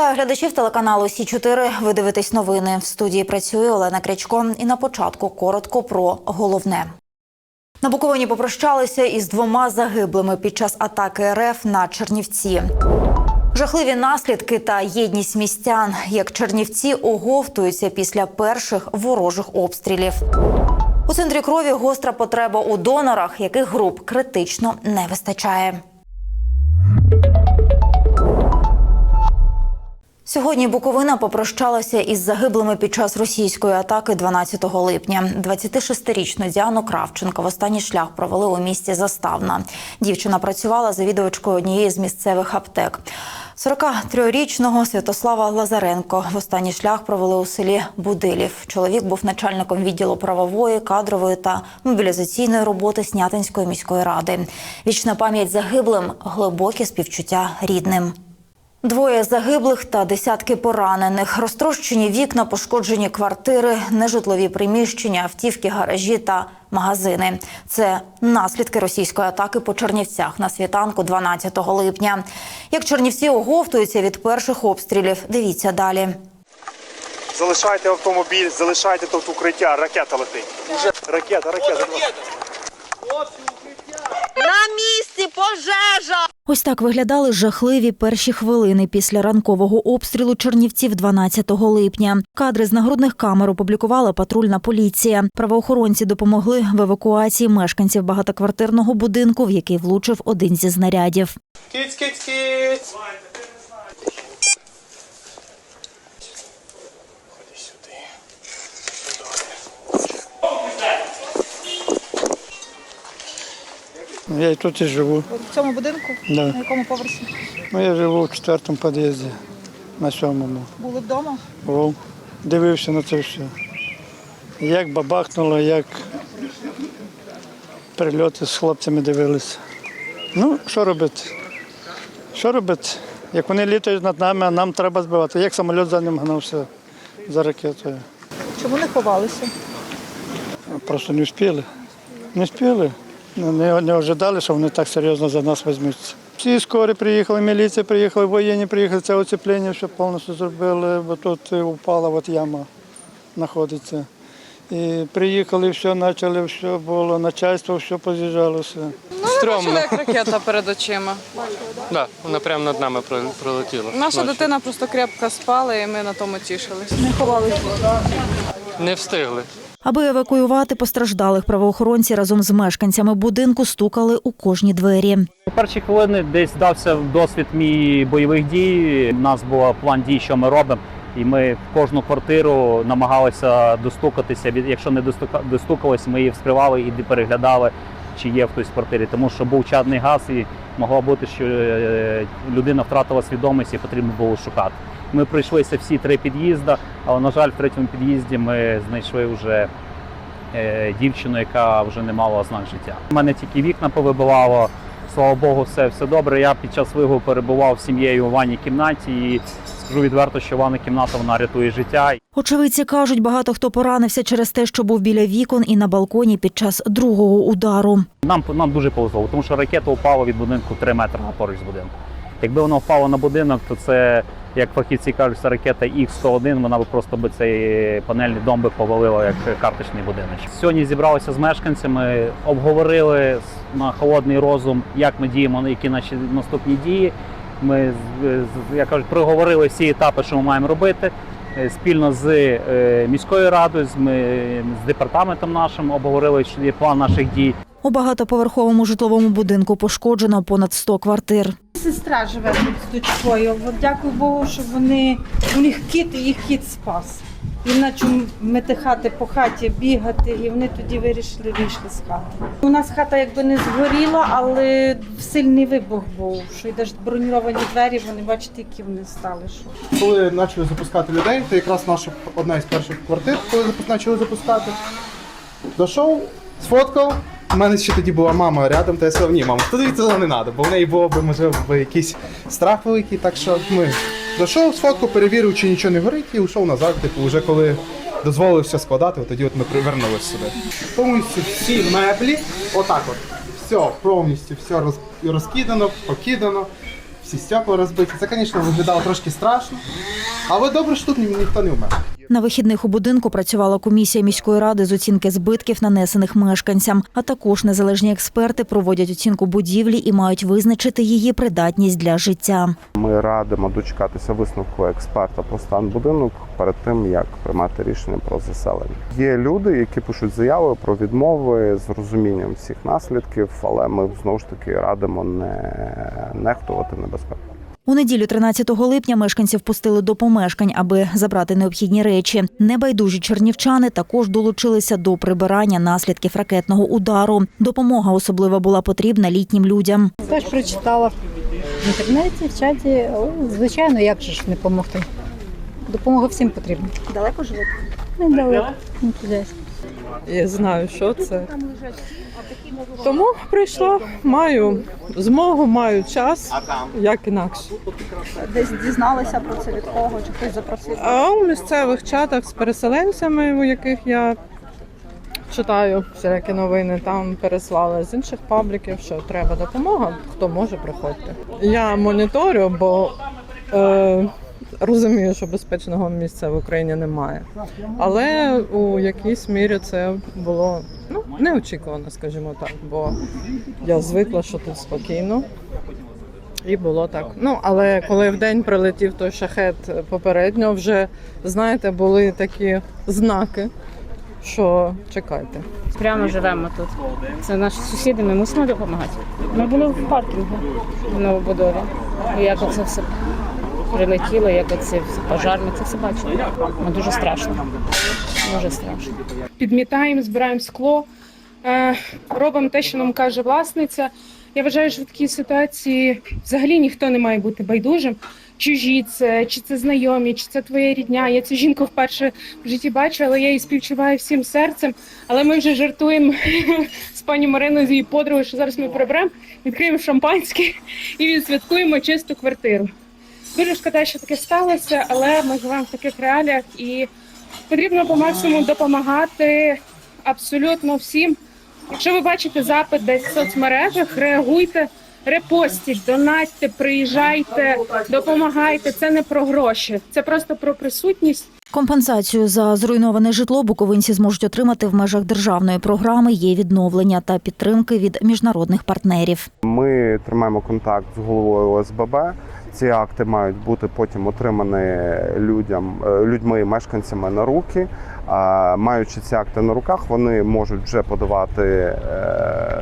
Вітаю глядачів телеканалу Сі 4 Ви дивитесь новини. В студії працює Олена Крячко. І на початку коротко про головне. На Буковині попрощалися із двома загиблими під час атаки РФ на Чернівці. Жахливі наслідки та єдність містян, як Чернівці оговтуються після перших ворожих обстрілів. У центрі крові гостра потреба у донорах, яких груп критично не вистачає. Сьогодні Буковина попрощалася із загиблими під час російської атаки 12 липня. 26-річну Діану Кравченко в останній шлях провели у місті Заставна. Дівчина працювала завідувачкою однієї з місцевих аптек. 43-річного Святослава Лазаренко в останній шлях провели у селі Будилів. Чоловік був начальником відділу правової, кадрової та мобілізаційної роботи Снятинської міської ради. Вічна пам'ять загиблим, глибокі співчуття рідним. Двоє загиблих та десятки поранених, розтрощені вікна, пошкоджені квартири, нежитлові приміщення, автівки, гаражі та магазини. Це наслідки російської атаки по Чернівцях на світанку 12 липня. Як Чернівці оговтуються від перших обстрілів, дивіться далі. Залишайте автомобіль, залишайте тут укриття, ракета летить. Уже ракета, ракета. На місці пожежа! Ось так виглядали жахливі перші хвилини після ранкового обстрілу Чернівців 12 липня. Кадри з нагрудних камер опублікувала патрульна поліція. Правоохоронці допомогли в евакуації мешканців багатоквартирного будинку, в який влучив один зі знарядів. Кіць, кіць, киць. Я і тут і живу. В цьому будинку? Да. На якому поверсі? Ну, я живу в четвертому під'їзді, на сьомому. Були вдома? О, дивився на це все. Як бабахнуло, як прильоти з хлопцями дивилися. Ну, що робити? Що робити? Як вони літають над нами, а нам треба збивати. Як самоліт за ним гнався за ракетою. Чому не ховалися? Просто не встигли. Не встигли. Не, не, не ожидали, що вони так серйозно за нас візьмуться. Всі скорі приїхали, міліція приїхала, воєнні приїхали, це оцеплення все повністю зробили, бо тут е, упала от яма знаходиться. І приїхали, все почали, все було, начальство, все поз'їжджалося. Стрьомно. як ракета перед очима. Да, вона прямо над нами пролетіла. Наша Ночі. дитина просто крепко спала, і ми на тому тішились. Не ховалися. Не встигли. Аби евакуювати постраждалих, правоохоронці разом з мешканцями будинку стукали у кожні двері. У перші хвилини десь дався досвід мій бойових дій. У нас був план дій, що ми робимо. І ми в кожну квартиру намагалися достукатися. Якщо не достука- достукались, ми її вскривали і переглядали, чи є хтось в квартирі. Тому що був чадний газ, і могло бути, що е, людина втратила свідомість і потрібно було шукати. Ми пройшлися всі три під'їзди, але на жаль, в третьому під'їзді ми знайшли вже е, дівчину, яка вже не мала ознак життя. У мене тільки вікна повибивало. Слава Богу, все, все добре. Я під час вигу перебував з сім'єю у ванній кімнаті і скажу відверто, що ванна кімната вона рятує життя. Очевидці кажуть, багато хто поранився через те, що був біля вікон і на балконі під час другого удару. Нам нам дуже повезло, тому що ракета впала від будинку 3 метри на поруч з будинком. Якби вона впала на будинок, то це, як фахівці кажуть, ракета Х-101, вона б просто би цей панельний дом би повалила як карточний будинок. Сьогодні зібралися з мешканцями, обговорили на холодний розум, як ми діємо, які наші наступні дії. Ми як кажуть, проговорили всі етапи, що ми маємо робити. Е, Спільно з е, міською радою, з департаментом нашим обговорили, що є план наших дій. У багатоповерховому житловому будинку пошкоджено понад 100 квартир. Сестра живе тут з дочкою. От Дякую Богу, що вони у них кіт і їх кіт спас. І наче метихати по хаті, бігати, і вони тоді вирішили вийшли з хати. У нас хата якби не згоріла, але сильний вибух був. Що йдеш броніровані двері, вони бачите, які вони стали. Що. Коли почали запускати людей, то якраз наша одна із перших квартир, коли почали запускати, дійшов, сфоткав. У мене ще тоді була мама рядом, та я сказав, ні, мама, туди цього не треба, бо в неї було б, можливо, якийсь страх великий. Так що ми дійшов, сфоткав, перевірив, чи нічого не горить, і йшов назад. Типу, вже коли дозволив все складати, от тоді от ми привернулися сюди. Повністю всі меблі, отак от, все, повністю все роз, розкидано, покидано. всі стекла розбиті. Це, звісно, виглядало трошки страшно. Але добре, що тут ні- ніхто не вмер. На вихідних у будинку працювала комісія міської ради з оцінки збитків, нанесених мешканцям. А також незалежні експерти проводять оцінку будівлі і мають визначити її придатність для життя. Ми радимо дочекатися висновку експерта про стан будинку перед тим, як приймати рішення про заселення. Є люди, які пишуть заяви про відмови з розумінням всіх наслідків, але ми знову ж таки радимо не нехтувати небезпеку. У неділю 13 липня мешканців пустили до помешкань, аби забрати необхідні речі. Небайдужі чернівчани також долучилися до прибирання наслідків ракетного удару. Допомога особливо була потрібна літнім людям. Теж прочитала в інтернеті, в чаті. Звичайно, як же ж не допомогти? Допомога всім потрібна. Далеко живете? Недалеко. Ну. Я знаю, що це. Тому прийшла, маю змогу, маю час, як інакше. Десь дізналися про це від кого, чи хтось запросив? А у місцевих чатах з переселенцями, у яких я читаю всілякі новини, там переслали з інших пабліків, що треба допомога, хто може приходьте. Я моніторю, бо е, розумію, що безпечного місця в Україні немає. Але у якійсь мірі це було ну, неочікувано, скажімо так, бо я звикла, що тут спокійно. І було так. Ну, але коли в день прилетів той шахет попередньо, вже знаєте, були такі знаки, що чекайте. Прямо живемо тут. Це наші сусіди, ми мусимо допомагати. Ми були в паркінгу в новобудові. І як оце все прилетіло, як оце пожар, ми це все бачили. Ну, дуже страшно. Дуже страшно. Підмітаємо, збираємо скло, е, робимо те, що нам каже власниця. Я вважаю, що в такій ситуації взагалі ніхто не має бути байдужим. Чужі це, чи це знайомі, чи це твоя рідня. Я цю жінку вперше в житті бачу, але я її співчуваю всім серцем. Але ми вже жартуємо з пані Мариною, з її подругою, що зараз ми приберемо, відкриємо шампанське і відсвяткуємо чисту квартиру. Дуже шкода, що таке сталося, але ми живемо в таких реаліях і потрібно по максимуму допомагати абсолютно всім. Якщо ви бачите запит десь в соцмережах, реагуйте, репостіть, донатьте, приїжджайте, допомагайте. Це не про гроші, це просто про присутність. Компенсацію за зруйноване житло буковинці зможуть отримати в межах державної програми є відновлення та підтримки від міжнародних партнерів. Ми тримаємо контакт з головою ОСББ. Ці акти мають бути потім отримані людям, е, людьми, мешканцями на руки. А маючи ці акти на руках, вони можуть вже подавати е,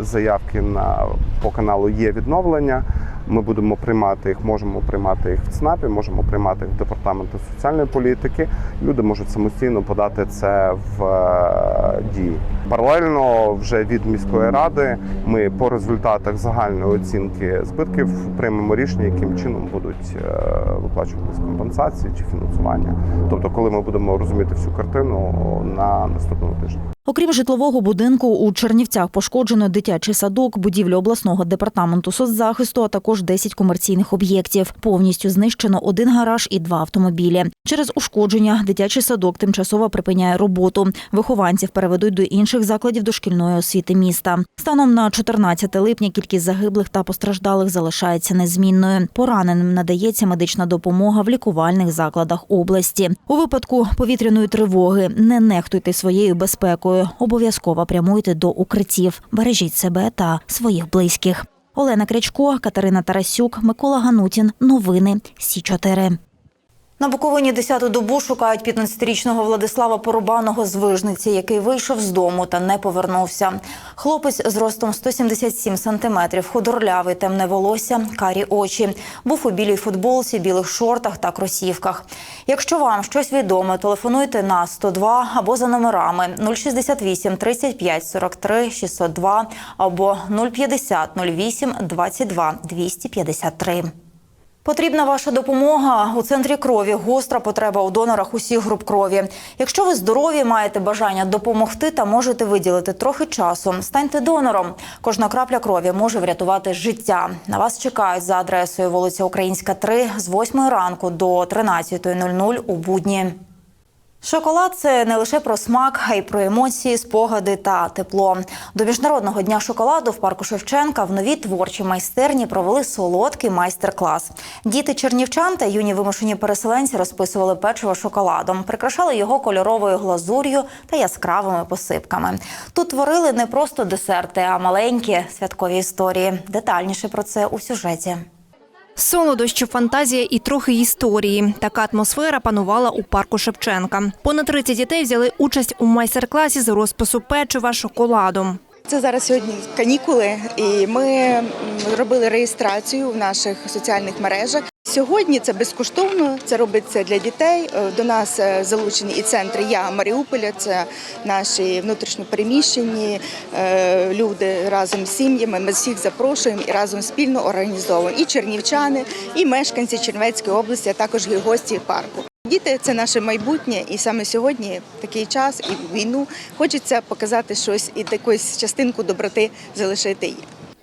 заявки на по каналу є відновлення. Ми будемо приймати їх, можемо приймати їх в ЦНАПі, можемо приймати їх в департаменті соціальної політики. Люди можуть самостійно подати це в е, дії. Паралельно вже від міської ради ми по результатах загальної оцінки збитків приймемо рішення, яким чином будуть е, виплачуватись компенсації чи фінансування. Тобто, коли ми будемо розуміти всю картину на наступному тижні. Окрім житлового будинку, у Чернівцях пошкоджено дитячий садок, будівлю обласного департаменту соцзахисту, а також 10 комерційних об'єктів. Повністю знищено один гараж і два автомобілі. Через ушкодження дитячий садок тимчасово припиняє роботу. Вихованців переведуть до інших закладів дошкільної освіти міста. Станом на 14 липня кількість загиблих та постраждалих залишається незмінною. Пораненим надається медична допомога в лікувальних закладах області. У випадку повітряної тривоги не нехтуйте своєю безпекою. Обов'язково прямуйте до укриттів. Бережіть себе та своїх близьких. Олена Крячко, Катерина Тарасюк, Микола Ганутін. Новини Сі 4 на Буковині 10-ту добу шукають 15-річного Владислава Порубаного з Вижниці, який вийшов з дому та не повернувся. Хлопець з ростом 177 сантиметрів, худорлявий, темне волосся, карі очі. Був у білій футболці, білих шортах та кросівках. Якщо вам щось відоме, телефонуйте на 102 або за номерами 068 35 43 602 або 050 08 22 253. Потрібна ваша допомога у центрі крові. Гостра потреба у донорах усіх груп крові. Якщо ви здорові, маєте бажання допомогти та можете виділити трохи часу, станьте донором. Кожна крапля крові може врятувати життя. На вас чекають за адресою вулиця Українська, 3 з 8 ранку до 13.00 у будні. Шоколад це не лише про смак, а й про емоції, спогади та тепло. До міжнародного дня шоколаду в парку Шевченка в новій творчій майстерні провели солодкий майстер-клас. Діти чернівчан та юні вимушені переселенці розписували печиво шоколадом, прикрашали його кольоровою глазур'ю та яскравими посипками. Тут творили не просто десерти, а маленькі святкові історії. Детальніше про це у сюжеті. Солодощі, фантазія і трохи історії. Така атмосфера панувала у парку Шевченка. Понад 30 дітей взяли участь у майстер-класі з розпису печива шоколадом. Це зараз сьогодні канікули, і ми робили реєстрацію в наших соціальних мережах. Сьогодні це безкоштовно, це робиться для дітей. Е, До нас е, залучені і центри Я Маріуполя, це наші внутрішньопереміщені е, люди разом з сім'ями. Ми всіх запрошуємо і разом спільно організовуємо. І чернівчани, і мешканці Чернівецької області, а також і гості парку. Діти це наше майбутнє, і саме сьогодні такий час і війну хочеться показати щось і якусь частинку доброти залишити.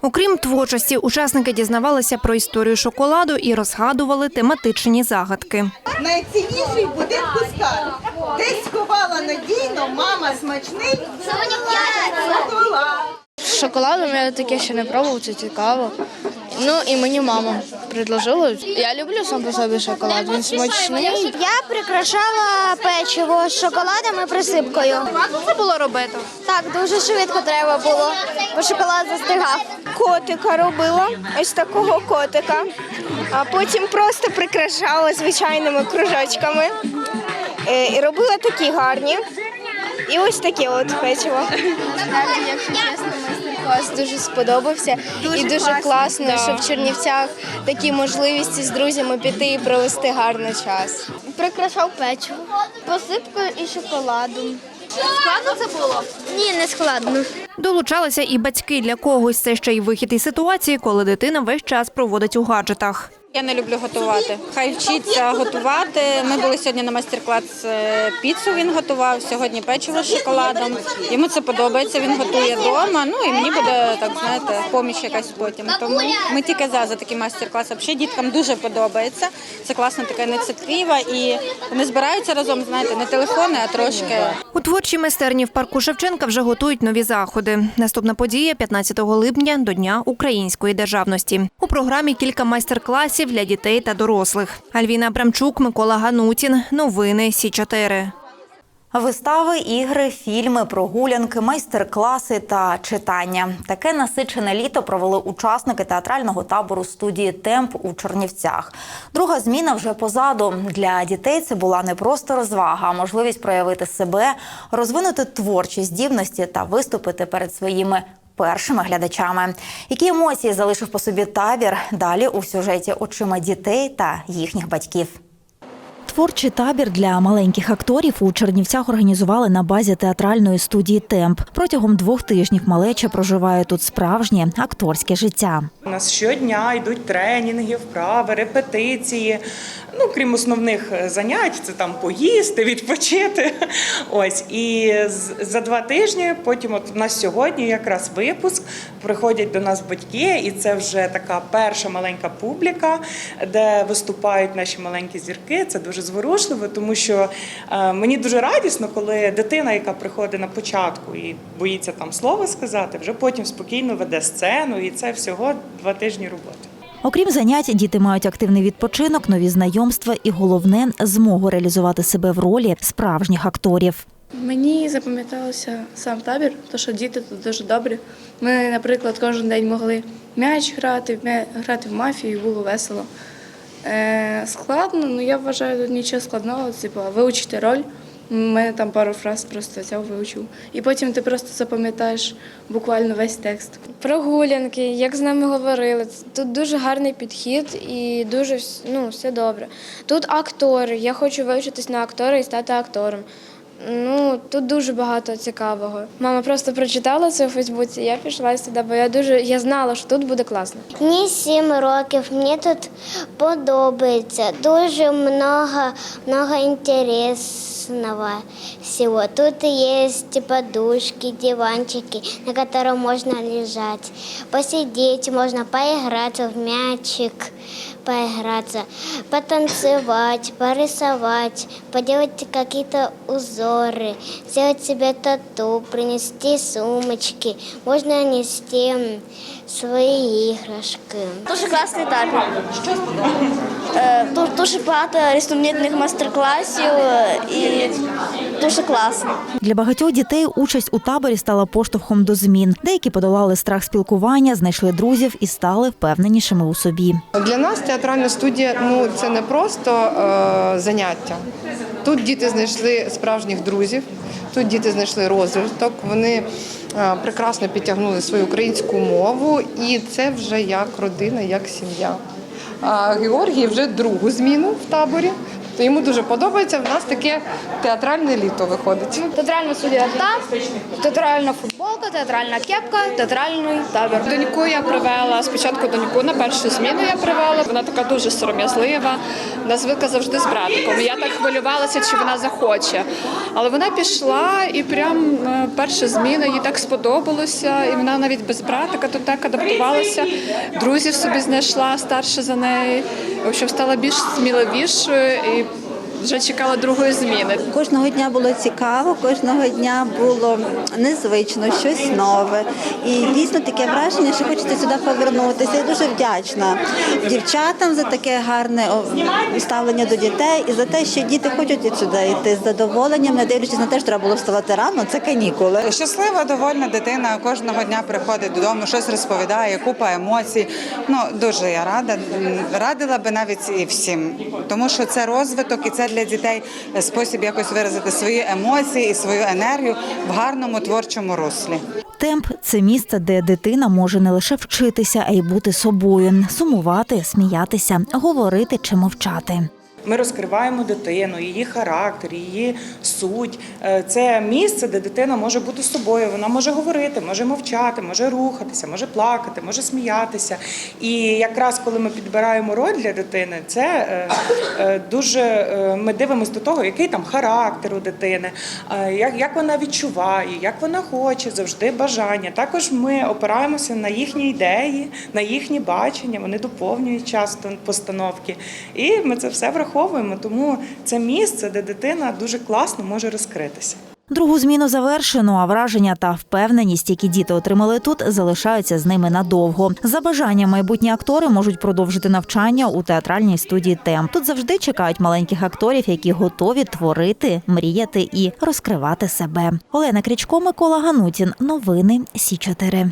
Окрім творчості, учасники дізнавалися про історію шоколаду і розгадували тематичні загадки. Найцінніший будинку скарб. Десь сховала надійно, мама смачний. Шоколадом я таке ще не пробував, це цікаво. Ну і мені мама предложила. Я люблю сам по собі шоколад, він смачний. Я прикрашала печиво з шоколадом і присипкою. Це було робити. Так, дуже швидко треба було, бо шоколад застигав. Котика робила, ось такого котика. А потім просто прикрашала звичайними кружочками. Е, І робила такі гарні. І ось таке от печиво. Насправді, якщо чесно, майстер-клас дуже сподобався. і дуже класно, що в Чернівцях такі можливості з друзями піти і провести гарний час. Прикрашав печиво, посипкою і шоколадом. Складно це було? Ні, не складно. Долучалися і батьки. Для когось це ще й вихід із ситуації, коли дитина весь час проводить у гаджетах. Я не люблю готувати. Хай вчиться готувати. Ми були сьогодні на майстер-клас е, піцу. Він готував сьогодні печиво з шоколадом. Йому це подобається. Він готує вдома. Ну і мені буде так знаєте, поміч якась потім. Тому ми тільки за за такий майстер-клас. Взагалі діткам дуже подобається. Це класна така ініціатива, і вони збираються разом. Знаєте, не телефони, а трошки У творчій майстерні в парку Шевченка вже готують нові заходи. Наступна подія 15 липня до Дня української державності. У програмі кілька майстер-класів для дітей та дорослих. Альвіна Абрамчук, Микола Ганутін. Новини Сі 4 Вистави, ігри, фільми, прогулянки, майстер-класи та читання. Таке насичене літо провели учасники театрального табору студії Темп у Чернівцях. Друга зміна вже позаду. Для дітей це була не просто розвага, а можливість проявити себе, розвинути творчі здібності та виступити перед своїми першими глядачами. Які емоції залишив по собі табір? Далі у сюжеті очима дітей та їхніх батьків. Творчий табір для маленьких акторів у Чернівцях організували на базі театральної студії Темп. Протягом двох тижнів малеча проживає тут справжнє акторське життя. У нас щодня йдуть тренінги, вправи, репетиції. Ну, крім основних е, занять, це там поїсти, відпочити. Ось і за два тижні, потім от у нас сьогодні якраз випуск. Приходять до нас батьки, і це вже така перша маленька публіка, де виступають наші маленькі зірки. Це дуже зворушливо, тому що е, мені дуже радісно, коли дитина, яка приходить на початку і боїться там слово сказати, вже потім спокійно веде сцену, і це всього два тижні роботи. Окрім занять, діти мають активний відпочинок, нові знайомства і головне змогу реалізувати себе в ролі справжніх акторів. Мені запам'ятався сам табір, тому що діти тут дуже добрі. Ми, наприклад, кожен день могли м'яч грати, грати в мафію, було весело. Е, складно, ну я вважаю, тут нічого складного, типу, вивчити роль. У мене там пару фраз просто взяв, вивчив. І потім ти просто запам'ятаєш буквально весь текст. Прогулянки, як з нами говорили, тут дуже гарний підхід і дуже ну, все добре. Тут актори. Я хочу вивчитись на актора і стати актором. Ну, тут дуже багато цікавого. Мама просто прочитала це у Фейсбуці, я пішла сюди, бо я дуже я знала, що тут буде класно. Мені сім років, мені тут подобається. Дуже много, много интересного всего. Тут есть подушки, диванчики, на котором можно лежать, посидеть, можно поиграть в мячик, поиграться, потанцевать, порисовать, поделать какие-то узоры, сделать себе тату, принести сумочки. Можно нести свої іграшки. Дуже класний табір. Що сподобалося? Дуже багато різноманітних майстер-класів е, і дуже класно. Для багатьох дітей участь у таборі стала поштовхом до змін. Деякі подолали страх спілкування, знайшли друзів і стали впевненішими у собі. Для нас театральна студія ну це не просто е, заняття. Тут діти знайшли справжніх друзів, тут діти знайшли розвиток. Вони е, прекрасно підтягнули свою українську мову, і це вже як родина, як сім'я. А Георгій вже другу зміну в таборі. То йому дуже подобається. В нас таке театральне літо виходить. Театральна студія там, театральна футболка, театральна кепка, театральний табір. Доньку я привела спочатку доньку на першу зміну я привела. Вона така дуже сором'язлива. Вона звикла завжди з братиком. Я так хвилювалася, чи вона захоче. Але вона пішла і прям е, перша зміна їй так сподобалося. І вона навіть без братика тут так адаптувалася. Друзів собі знайшла старше за неї. В общем, стала більш сміливішою і вже чекала другої зміни. Кожного дня було цікаво, кожного дня було незвично, щось нове. І дійсно таке враження, що хочеться сюди повернутися. Я дуже вдячна дівчатам за таке гарне ставлення до дітей і за те, що діти хочуть сюди йти з задоволенням, не дивлячись на те, що треба було вставати рано. Це канікули. Щаслива, довольна дитина кожного дня приходить додому, щось розповідає, купа емоцій. Ну дуже я рада. Радила би навіть і всім, тому що це розвиток і це для дітей спосіб якось виразити свої емоції і свою енергію в гарному творчому руслі. Темп це місце, де дитина може не лише вчитися, а й бути собою, сумувати, сміятися, говорити чи мовчати. Ми розкриваємо дитину, її характер, її суть. Е, Це місце, де дитина може бути собою. Вона може говорити, може мовчати, може рухатися, може плакати, може сміятися. І якраз коли ми підбираємо роль для дитини, це е, е, дуже ми дивимося до того, який там характер у дитини, як вона відчуває, як вона хоче, завжди бажання. Також ми опираємося на їхні ідеї, на їхні бачення. Вони доповнюють часто постановки. І ми це все враховуємо. Тому це місце, де дитина дуже класно може розкритися. Другу зміну завершено, а враження та впевненість, які діти отримали тут, залишаються з ними надовго. За бажанням майбутні актори можуть продовжити навчання у театральній студії Темп. Тут завжди чекають маленьких акторів, які готові творити, мріяти і розкривати себе. Олена Крічко, Микола Ганутін. Новини Сі 4